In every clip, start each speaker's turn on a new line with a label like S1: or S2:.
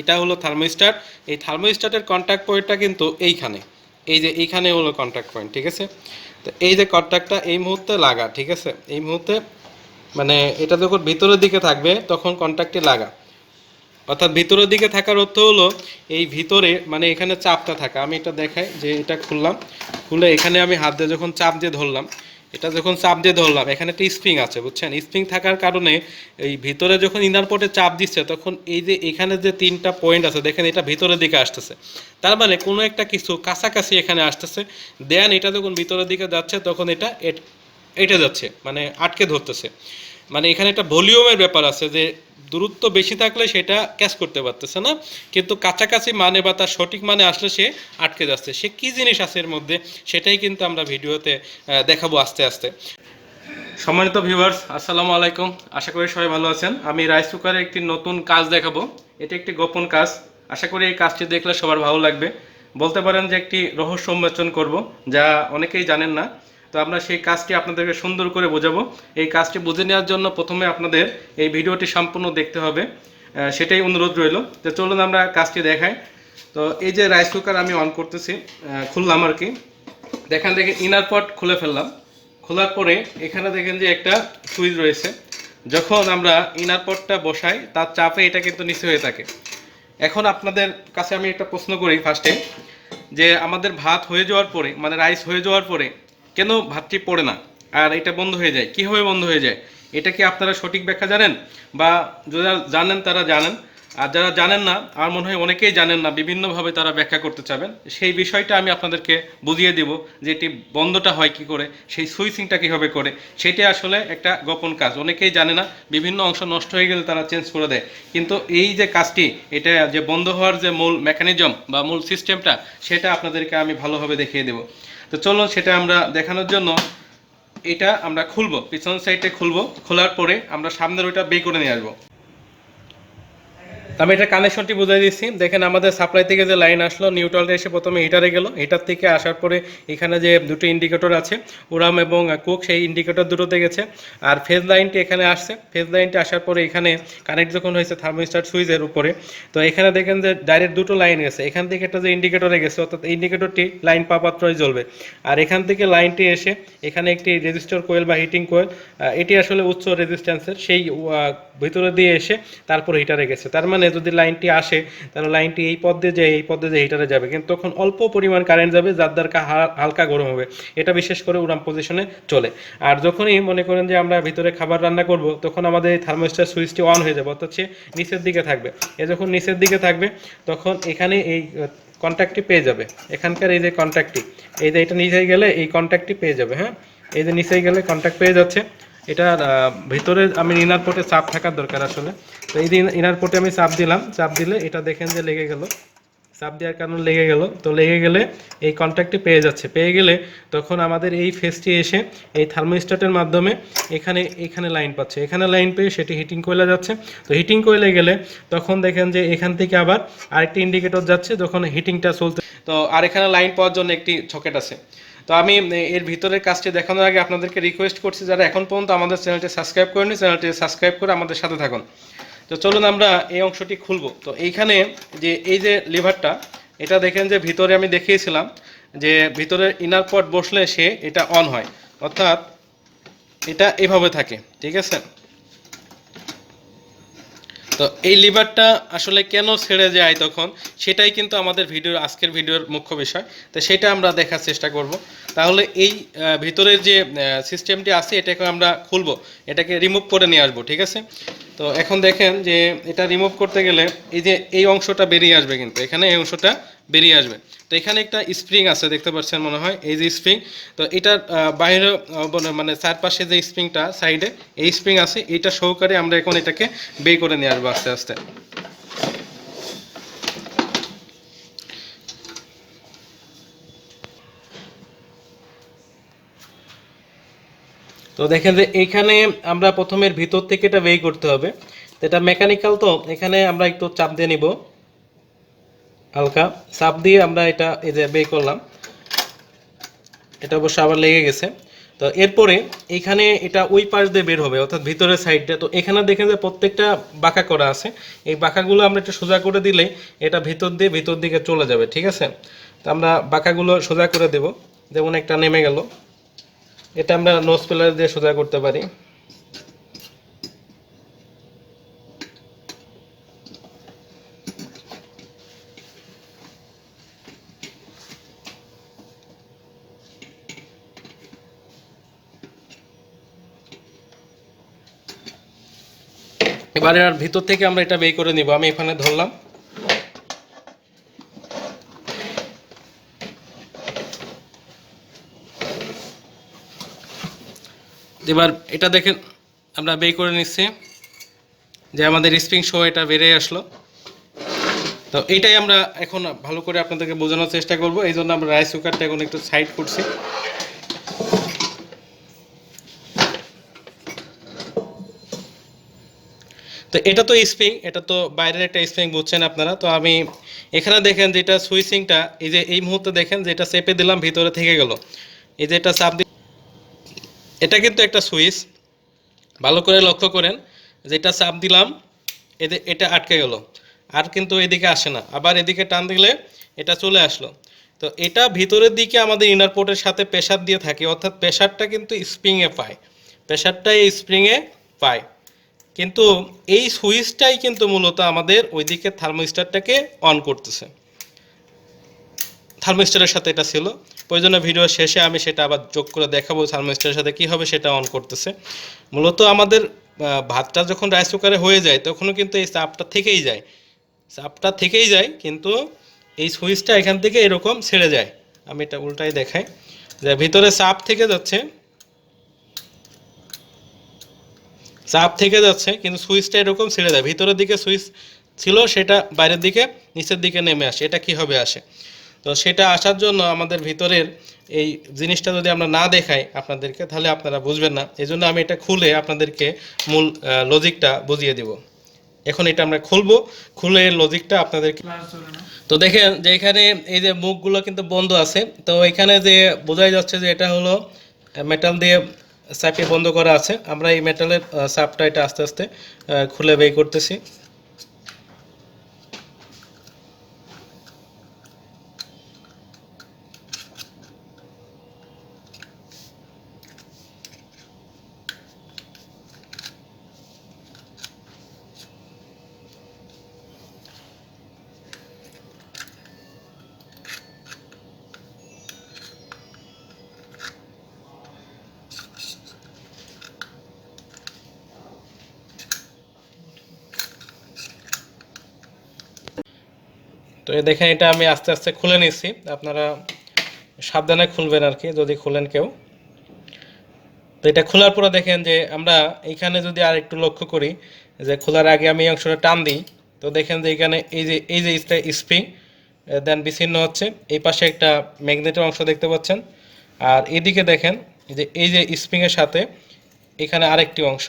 S1: এটা হলো থার্মোস্টার এই থার্মোস্টারের কন্ট্যাক্ট পয়েন্টটা কিন্তু এইখানে। এই যে এইখানে হলো কন্ট্যাক্ট পয়েন্ট ঠিক আছে? তো এই যে কন্ট্যাক্টটা এই মুহূর্তে লাগা, ঠিক আছে? এই মুহূর্তে মানে এটা যখন ভিতরের দিকে থাকবে, তখন কন্ট্যাক্টে লাগা। অর্থাৎ ভিতরের দিকে থাকার অর্থ হলো, এই ভিতরে মানে এখানে চাপটা থাকা। আমি এটা দেখাই যে এটা খুললাম। খুলে এখানে আমি হাত দিয়ে যখন চাপ দিয়ে ধরলাম এটা যখন চাপ দিয়ে ধরলাম, এখানে একটা স্প্রিং আছে, বুঝছেন? স্প্রিং থাকার কারণে এই ভিতরে যখন ইনার পোর্টে চাপ দিচ্ছে, তখন এই যে এখানে যে তিনটা পয়েন্ট আছে, দেখেন এটা ভিতরের দিকে আসতেছে। তার মানে কোনো একটা কিছু কাছাকাছি এখানে আসতেছে, দেন এটা যখন ভিতরের দিকে যাচ্ছে, তখন এটা, এট- যাচ্ছে মানে আটকে ধরতেছে। মানে এখানে একটা ভলিউমের ব্যাপার আছে যে দূরত্ব বেশি থাকলে সেটা ক্যাচ করতে পারতেছে না। কিন্তু কাছাকাছি মানে বা তার সঠিক মানে আসলে সে আটকে যাচ্ছে। সে কী জিনিস আছে এর মধ্যে সেটাই কিন্তু আমরা ভিডিওতে দেখাবো আস্তে আস্তে। সম্মানিত ভিউয়ার্স আসসালামু আলাইকুম। আশা করি সবাই ভালো আছেন। আমি রাইস কুকারে একটি নতুন কাজ দেখাবো। এটা একটি গোপন কাজ। আশা করি এই কাজটি দেখলে সবার ভালো লাগবে। বলতে পারেন যে একটি রহস্য উন্মোচন করব, যা অনেকেই জানেন না। তো আমরা সেই কাজটি আপনাদেরকে সুন্দর করে বোঝাবো। এই কাজটি বুঝে নেওয়ার জন্য প্রথমে আপনাদের এই ভিডিওটি সম্পূর্ণ দেখতে হবে। সেটাই অনুরোধ রইল। তো চলুন আমরা কাজটি দেখাই। তো এই যে রাইস কুকার আমি অন করতেছি খুললাম আর কি। দেখেন দেখে ইনার পট খুলে ফেললাম। খোলার পরে এখানে দেখেন যে একটা সুইচ রয়েছে। যখন আমরা ইনার পটটা বসাই, তার চাপে এটা কিন্তু নিচে হয়ে থাকে। এখন আপনাদের কাছে আমি একটা প্রশ্ন করি ফার্স্টে যে আমাদের ভাত হয়ে যাওয়ার পরে মানে রাইস হয়ে যাওয়ার পরে কেন ভাতটি পড়ে না? আর এটা বন্ধ হয়ে যায়। কীভাবে বন্ধ হয়ে যায়? এটা কি আপনারা সঠিক ব্যাখ্যা জানেন? বা যারা জানেন তারা জানেন। আর যারা জানেন না, আমার মনে হয় অনেকেই জানেন না, বিভিন্নভাবে তারা ব্যাখ্যা করতে চাবেন। সেই বিষয়টা আমি আপনাদেরকে বুঝিয়ে দেব যে এটি বন্ধটা হয় কি করে, সেই সুইচিংটা কীভাবে করে। সেটি আসলে একটা গোপন কাজ। অনেকেই জানে না, বিভিন্ন অংশ নষ্ট হয়ে গেলে তারা চেঞ্জ করে দেয়। কিন্তু এই যে কাজটি, এটা যে বন্ধ হওয়ার যে মূল মেকানিজম বা মূল সিস্টেমটা সেটা আপনাদেরকে আমি ভালোভাবে দেখিয়ে দেব। তো চলুন সেটা আমরা দেখানোর জন্য এটা আমরা খুলবো, পিছন সাইডে খুলবো, খোলার পরে আমরা সামনের ওইটা বে করে নিয়ে আসব। আমি এটা কানেকশনটি বুঝাই দিচ্ছি। দেখেন আমাদের সাপ্লাই থেকে যে লাইন আসলো নিউট্রালটা এসে প্রথমে হিটারে গেল। হিটার থেকে আসার পরে এখানে যে দুটো ইন্ডিকেটর আছে ওরাম এবং কুক সেই ইন্ডিকেটর দুটোতে গেছে। আর ফেজ লাইনটি এখানে আসছে। ফেজ লাইনটি আসার পরে এখানে কানেক্ট যখন হয়েছে থার্মোস্টার সুইচের উপরে, তো এখানে দেখেন যে ডাইরেক্ট দুটো লাইন গেছে। এখান থেকে একটা যে ইন্ডিকেটরে গেছে, অর্থাৎ ইন্ডিকেটরটি লাইন পাপাত্রই জ্বলবে। আর এখান থেকে লাইনটি এসে এখানে একটি রেজিস্টার কোয়েল বা হিটিং কোয়েল এটি আসলে উচ্চ রেজিস্ট্যান্সের সেই ভিতরে দিয়ে এসে তারপর হিটারে গেছে। তার মানে যদি লাইনটি আসে, তাহলে লাইনটি এই পথ দিয়ে যায়, এই পথ দিয়ে হিটারে যাবে। কিন্তু তখন অল্প পরিমাণ কারেন্ট যাবে, যার দ্বারা হালকা গরম হবে। এটা বিশেষ করে উড়াম পজিশনে চলে। আর যখনই মনে করেন যে আমরা ভিতরে খাবার রান্না করব, তখন আমাদের এই থার্মোস্টার সুইচটি অন হয়ে যাবে, অর্থাৎ সে নিচের দিকে থাকবে। এ যখন নিচের দিকে থাকবে, তখন এখানে এই কন্ট্যাক্টটি পেয়ে যাবে। এখানকার এই যে কন্ট্যাক্টটি এই যে এটা নিচে গেলে এই কন্ট্যাক্টটি পেয়ে যাবে হ্যাঁ? এই যে নিচে গেলে কন্ট্যাক্ট পেয়ে যাচ্ছে। আহ, ভিতরে আমি ইনার পোর্টে চাপ থাকার দরকার আসলে। তো এই ইনার পোর্টে আমি চাপ দিলাম চাপ দিলে এটা দেখেন যে লেগে গেল। চাপ দেওয়ার কারণে লেগে গেল। তো লেগে গেলে এই কন্ট্যাক্টটি পেয়ে যাচ্ছে। পেয়ে গেলে তখন আমাদের এই ফেসটি এসে এই থার্মোস্ট্যাটের মাধ্যমে এখানে এখানে লাইন পাচ্ছে। এখানে লাইন পেয়ে সেটি হিটিং কোয়েলে যাচ্ছে। তো হিটিং কোয়েলে গেলে তখন দেখেন যে এখান থেকে আবার আরেকটি ইন্ডিকেটর যাচ্ছে যখন হিটিংটা চলতে তো আর এখানে লাইন পাওয়ার জন্য একটি সকেট আছে। তো আমি এর ভিতরের কাজটি দেখানোর আগে আপনাদেরকে রিকোয়েস্ট করছি যারা এখন পর্যন্ত আমাদের চ্যানেলটি সাবস্ক্রাইব করেনি, চ্যানেলটি সাবস্ক্রাইব করে আমাদের সাথে থাকুন। তো চলুন আমরা এই অংশটি খুলব। তো এইখানে যে, এই যে লিভারটা, এটা দেখেন যে ভিতরে আমি দেখিয়েছিলাম যে ভিতরে ইনার পট বসলে সে এটা অন হয়। অর্থাৎ এটা এভাবে থাকে, ঠিক আছে? তো এই লিভারটা আসলে কেন ছেড়ে যায় তখন, সেটাই কিন্তু আমাদের ভিডিওর, আজকের ভিডিওর মুখ্য বিষয়। তো সেটা আমরা দেখার চেষ্টা করব। তাহলে এই ভিতরের যে সিস্টেমটি আছে, এটাকে আমরা খুলবো। এটাকে রিমুভ করে নিয়ে আসব, ঠিক আছে? তো এখন দেখেন যে এটা রিমুভ করতে গেলে এই যে এই অংশটা বেরিয়ে আসবে কিন্তু, এখানে এই অংশটা বেরিয়ে আসবে। তো এখানে একটা স্প্রিং আছে, দেখতে পাচ্ছেন মনে হয়, এই যে স্প্রিং তো এটার বাইরে মানে চারপাশে যে স্প্রিংটা সাইডে এই স্প্রিং আছে, এটা সহকারে আমরা এখন এটাকে বে করে নিয়ে আসব আস্তে আস্তে। তো দেখেন যে এইখানে আমরা প্রথমের ভিতর থেকে এটা বেই করতে হবে। তো এটা মেকানিক্যাল তো এখানে আমরা একটু চাপ দিয়ে নিব। হালকা চাপ দিয়ে আমরা এটা এই যে বে করলাম। এটা অবশ্য আবার লেগে গেছে। তো এরপরে এখানে এটা ওই পাশ দিয়ে বের হবে, অর্থাৎ ভিতরের সাইডটা তো এখানে দেখেন যে প্রত্যেকটা বাঁকা করা আছে। এই বাঁকাগুলো আমরা একটু সোজা করে দিলে এটা ভিতর দিয়ে ভিতর দিকে চলে যাবে, ঠিক আছে? তো আমরা বাঁকাগুলো সোজা করে দেব। যেমন একটা নেমে গেল। এটা আমরা নোজ পেলার দিয়ে সোজা করতে পারি। এবারে আর ভিতর থেকে আমরা এটা বের করে নিব। আমি এখানে ধরলাম। এবার এটা দেখেন, আমরা বের করে নিচ্ছি। যে আমাদের স্প্রিং শো এটা বেড়ে আসলো। তো এইটাই আমরা এখন ভালো করে আপনাদেরকে বোঝানোর চেষ্টা করব। এই জন্য আমরা রাইস কুকারটা এখন একটু সাইড করছি। তো এটা তো স্প্রিং এটা তো বাইরের একটা স্প্রিং বুঝছেন আপনারা। তো আমি এখানে দেখেন যেটা সুইচিংটা এই যে এই মুহূর্তে দেখেন যেটা চেপে দিলাম, ভিতরে থেকে গেল। এই যে এটা চাপ এটা কিন্তু একটা সুইচ। ভালো করে লক্ষ্য করেন, যেটা চাপ দিলাম এতে এটা আটকে গেল। আর কিন্তু এদিকে আসে না। আবার এদিকে টান দিলে এটা চলে আসলো। তো এটা ভিতরের দিকে আমাদের ইনার পোর্টের সাথে প্রেশার দিয়ে থাকে, অর্থাৎ প্রেশারটা কিন্তু স্প্রিংয়ে পায়। প্রেশারটা এই স্প্রিংয়ে পায়। কিন্তু এই সুইচটাই কিন্তু মূলত আমাদের ওইদিকে থার্মোস্টারটাকে অন করতেছে। থার্মোস্টারের সাথে এটা ছিল। প্রয়োজনে ভিডিও শেষে আমি সেটা আবার যোগ করে দেখাবো থার্মোস্টারের সাথে কীভাবে সেটা অন করতেছে। মূলত আমাদের ভাতটা যখন রাইস কুকারে হয়ে যায়, তখনও কিন্তু এই চাপটা থেকেই যায়। চাপটা থেকেই যায়, কিন্তু এই সুইচটা এখান থেকে এরকম ছেড়ে যায়। আমি এটা উল্টাই দেখাই। যে ভিতরে চাপ থেকে যাচ্ছে, চাপ থেকে যাচ্ছে, কিন্তু সুইচটা এরকম ছেড়ে দেয় ভিতরের দিকে সুইচ ছিল, সেটা বাইরের দিকে নিচের দিকে নেমে আসে। এটা কীভাবে আসে? তো সেটা আসার জন্য আমাদের ভিতরের এই জিনিসটা যদি আমরা না দেখাই আপনাদেরকে, তাহলে আপনারা বুঝবেন না। এই জন্য আমি এটা খুলে আপনাদেরকে মূল লজিকটা বুঝিয়ে দেব। এখন এটা আমরা খুলবো। খুলে লজিকটা আপনাদেরকে তো দেখেন যে এখানে এই যে মুখগুলো কিন্তু বন্ধ আছে। তো এখানে যে বোঝাই যাচ্ছে যে এটা হলো মেটাল দিয়ে চাপিয়ে বন্ধ করা আছে। আমরা এই মেটালের চাপটা এটা আস্তে আস্তে খুলে বের করতেছি। দেখেন, এটা আমি আস্তে আস্তে খুলে নিচ্ছি আপনারা সাবধানে খুলবেন আর কি, যদি খুলেন কেউ। তো এটা খোলার পরে দেখেন যে আমরা এইখানে যদি আর একটু লক্ষ্য করি, যে খোলার আগে আমি এই অংশটা টান দিই, তো দেখেন যে এখানে এই যে এই যে স্প্রিং দেন বিচ্ছিন্ন হচ্ছে। এই পাশে একটা ম্যাগনেটের অংশ দেখতে পাচ্ছেন। আর এদিকে দেখেন যে এই যে স্প্রিংয়ের সাথে এখানে আরেকটি অংশ।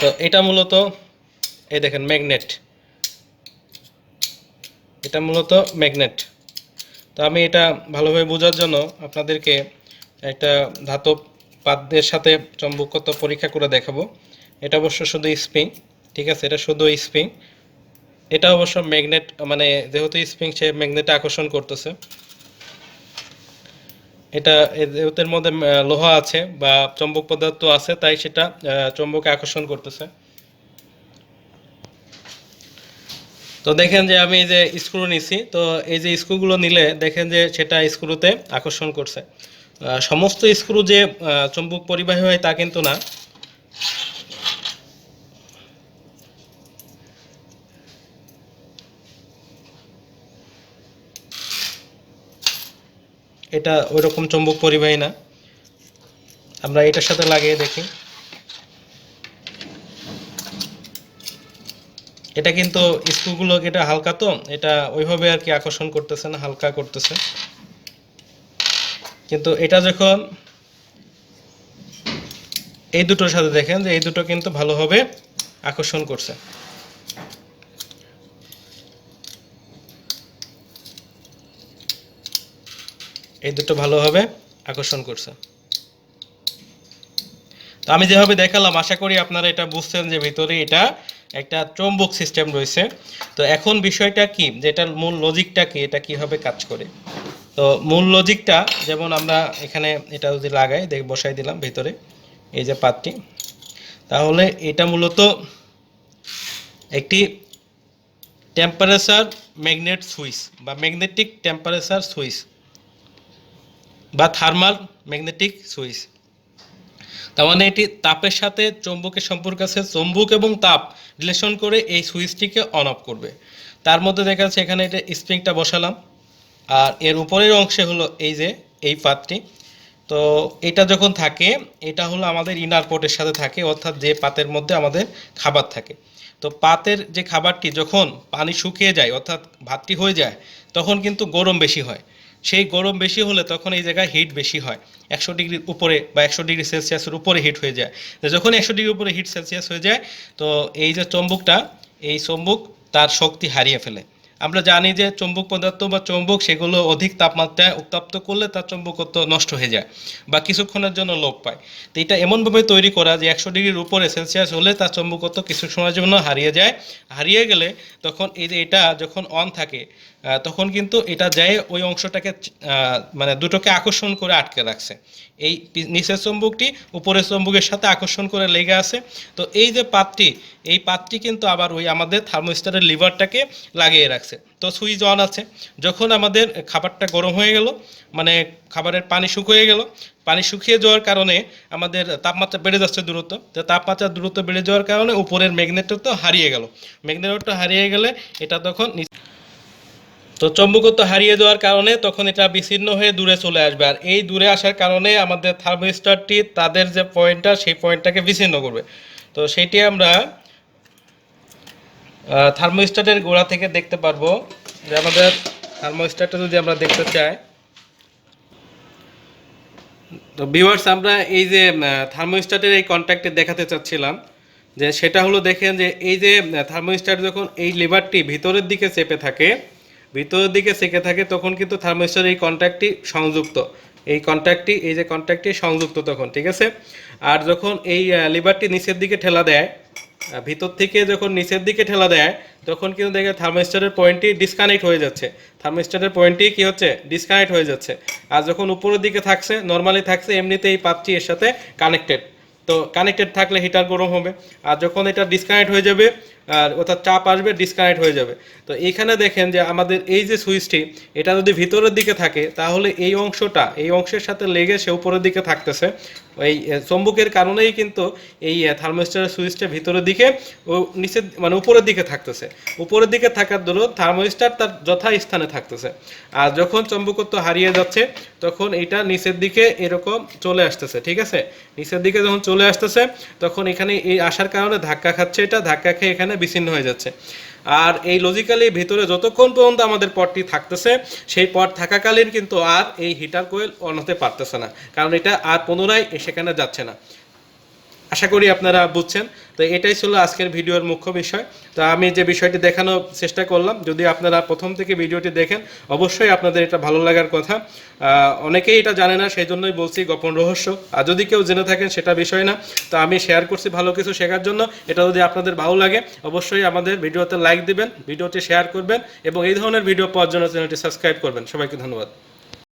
S1: তো এটা মূলত, এই দেখেন ম্যাগনেট। এটা মূলত ম্যাগনেট তো আমি এটা ভালোভাবে বোঝার জন্য আপনাদেরকে একটা ধাতব পাদ্যের সাথে চম্বকত্ব পরীক্ষা করে দেখাবো। এটা অবশ্য শুধু স্প্রিং ঠিক আছে? এটা শুধু স্প্রিং এটা অবশ্য ম্যাগনেট মানে যেহেতু স্প্রিং সে ম্যাগনেটে আকর্ষণ করতেছে। এটা যেহেতু মধ্যে লোহা আছে বা চম্বক পদার্থ আছে, তাই সেটা চম্বকে আকর্ষণ করতেছে। তো দেখেন যে আমি এই যে স্ক্রু নিছি, তো এই যে স্ক্রুগুলো নিলে দেখেন যে সেটা স্ক্রুতে আকর্ষণ করছে। সমস্ত স্ক্রু যে চুম্বক পরিবাহী হয় তা কিন্তু না। এটা ওই রকম চুম্বক পরিবাহী না। আমরা এটার সাথে লাগিয়ে দেখি। এটা কিন্তু স্ক্রুগুলো এটা হালকা তো, এটা ওইভাবে আর কি আকর্ষণ করতেছে না, হালকা করতেছে। কিন্তু এটা যখন এই দুটোর সাথে দেখেন যে এই দুটো কিন্তু ভালোভাবে আকর্ষণ করছে। এই দুটো ভালোভাবে আকর্ষণ করছে। আমি যেভাবে দেখালাম, আশা করি আপনারা এটা বুঝছেন যে ভিতরে এটা একটা চৌম্বক সিস্টেম রয়েছে। তো এখন বিষয়টা কি? যে এটার মূল লজিকটা কি? এটা কীভাবে কাজ করে? তো মূল লজিকটা যেমন আমরা এখানে এটা যদি লাগাই, দেখ, বসাই দিলাম ভিতরে, এই যে পাতটি। তাহলে এটা মূলত একটি টেম্পারেচার ম্যাগনেট সুইচ বা ম্যাগনেটিক টেম্পারেচার সুইচ বা থার্মাল ম্যাগনেটিক সুইচ তার মানে এটি তাপের সাথে চৌম্বকের সম্পর্ক আছে। চৌম্বক এবং তাপ রিলেশন করে এই সুইচটিকে অন অফ করবে। তার মধ্যে দেখা যাচ্ছে এখানে এটা স্প্রিংটা বসালাম। আর এর উপরের অংশে হলো এই যে, এই পাতটি। তো এটা যখন থাকে, এটা হলো আমাদের ইনার পোর্টের সাথে থাকে, অর্থাৎ যে পাতের মধ্যে আমাদের খাবার থাকে। তো পাতের যে খাবারটি যখন পানি শুকিয়ে যায়, অর্থাৎ ভাতটি হয়ে যায়, তখন কিন্তু গরম বেশি হয়। সেই গরম বেশি হলে তখন এই জায়গায় হিট বেশি হয়। একশো ডিগ্রির উপরে বা একশো ডিগ্রি সেলসিয়াসের উপরে হিট হয়ে যায়। যখন একশো ডিগ্রির উপরে হিট সেলসিয়াস হয়ে যায়, তো এই যে চম্বুকটা, এই চম্বুক তার শক্তি হারিয়ে ফেলে। আমরা জানি যে চৌম্বক পদার্থ বা চৌম্বক সেগুলো অধিক তাপমাত্রায় উত্তপ্ত করলে তার চৌম্বকত্ব নষ্ট হয়ে যায় বা কিছুক্ষণের জন্য লোপ পায়। তো এটা এমনভাবে তৈরি করা যে একশো ডিগ্রির উপরে সেলসিয়াস হলে তার চৌম্বকত্ব কিছু সময়ের জন্য হারিয়ে যায়। হারিয়ে গেলে তখন এই যে এটা যখন অন থাকে তখন কিন্তু এটা যায় ওই অংশটাকে মানে দুটোকে আকর্ষণ করে আটকে রাখছে। এই নিচের চম্বুকটি উপরের চম্বুকের সাথে আকর্ষণ করে লেগে আছে। তো এই যে পাতটি এই পাতটি কিন্তু আবার ওই আমাদের থার্মোস্টারের লিভারটাকে লাগিয়ে রাখছে। তো সুইচ অন আছে। যখন আমাদের খাবারটা গরম হয়ে গেল মানে খাবারের পানি শুকিয়ে গেল, পানি শুকিয়ে যাওয়ার কারণে আমাদের তাপমাত্রা বেড়ে যাচ্ছে দ্রুত তো তাপমাত্রা দ্রুত বেড়ে যাওয়ার কারণে উপরের ম্যাগনেটটা তো হারিয়ে গেল। ম্যাগনেটটা হারিয়ে গেলে এটা তখন তো চম্বকত্ব হারিয়ে যাওয়ার কারণে তখন এটা বিচ্ছিন্ন হয়ে দূরে চলে আসবে। আর এই দূরে আসার কারণে আমাদের থার্মোস্টারটি তাদের যে পয়েন্টটা, সেই পয়েন্টটাকে বিচ্ছিন্ন করবে। তো সেটি আমরা থার্মোস্টাটের গোড়া থেকে দেখতে পারব যে আমাদের থার্মোস্টারটা যদি আমরা দেখতে চাই। তো ভিউয়ার্স আমরা এই যে থার্মোস্টাটের এই কন্ট্যাক্টে দেখাতে চাচ্ছিলাম, যে সেটা হলো দেখেন যে এই যে থার্মোস্টাট যখন এই লিভারটি ভিতরের দিকে চেপে থাকে, ভিতরের দিকে চেপে থাকে, তখন কিন্তু থার্মোস্টার এই কন্ট্যাক্টটি সংযুক্ত। এই কন্ট্যাক্টটি এই যে কন্ট্যাক্টটি সংযুক্ত তখন, ঠিক আছে? আর যখন এই লিভারটি নিচের দিকে ঠেলা দেয় ভিতর থেকে যখন নিচের দিকে ঠেলা দেয়, তখন কিন্তু দেখে থার্মোস্টারের পয়েন্টটি ডিসকানেক্ট হয়ে যাচ্ছে। থার্মোস্টারের পয়েন্টটি কি হচ্ছে? ডিসকানেক্ট হয়ে যাচ্ছে। আর যখন উপরের দিকে থাকছে নর্মালি থাকছে এমনিতে এই পাতটি এর সাথে কানেক্টেড তো কানেক্টেড থাকলে হিটার গরম হবে। আর যখন এটা ডিসকানেক্ট হয়ে যাবে আর অর্থাৎ চাপ আসবে ডিসকানেক্ট হয়ে যাবে। তো এইখানে দেখেন যে আমাদের এই যে সুইচটি, এটা যদি ভিতরের দিকে থাকে, তাহলে এই অংশটা, এই অংশের সাথে লেগে সে উপরের দিকে থাকতেছে। এই চম্বুকের কারণেই কিন্তু এই থার্মোস্টারের সুইচটা ভিতরের দিকে ও নিচের মানে উপরের দিকে থাকতেছে। উপরের দিকে থাকার দরুন থার্মোস্টার তার যথা স্থানে থাকতেছে। আর যখন চম্বকত্ব হারিয়ে যাচ্ছে, তখন এটা নিচের দিকে এরকম চলে আসতেছে, ঠিক আছে? নিচের দিকে যখন চলে আসতেছে, তখন এখানে এই আসার কারণে ধাক্কা খাচ্ছে এটা, ধাক্কা খেয়ে এখানে বিচ্ছিন্ন হয়ে যাচ্ছে। আর এই লজিক্যালি ভিতরে যতক্ষণ পর্যন্ত আমাদের পটটি থাকতেছে, সেই পট থাকাকালীন কিন্তু আর এই হিটার কোয়েল অন হতে পারতেছে না। কারণ এটা আর পুনরায় সেখানে যাচ্ছে না। আশা করি আপনারা বুঝছেন। তো এটাই ছিল আজকের ভিডিওর মুখ্য বিষয়। তো আমি যে বিষয়টি দেখানোর চেষ্টা করলাম, যদি আপনারা প্রথম থেকে ভিডিওটি দেখেন, অবশ্যই আপনাদের এটা ভালো লাগার কথা। অনেকেই এটা জানে না সেই জন্যই বলছি গোপন রহস্য। আর যদি কেউ জেনে থাকেন, সেটা বিষয় না। তো আমি শেয়ার করছি ভালো কিছু শেখার জন্য। এটা যদি আপনাদের ভালো লাগে, অবশ্যই আমাদের ভিডিওতে লাইক দিবেন, ভিডিওটি শেয়ার করবেন এবং এই ধরনের ভিডিও পাওয়ার জন্য চ্যানেলটি সাবস্ক্রাইব করবেন। সবাইকে ধন্যবাদ।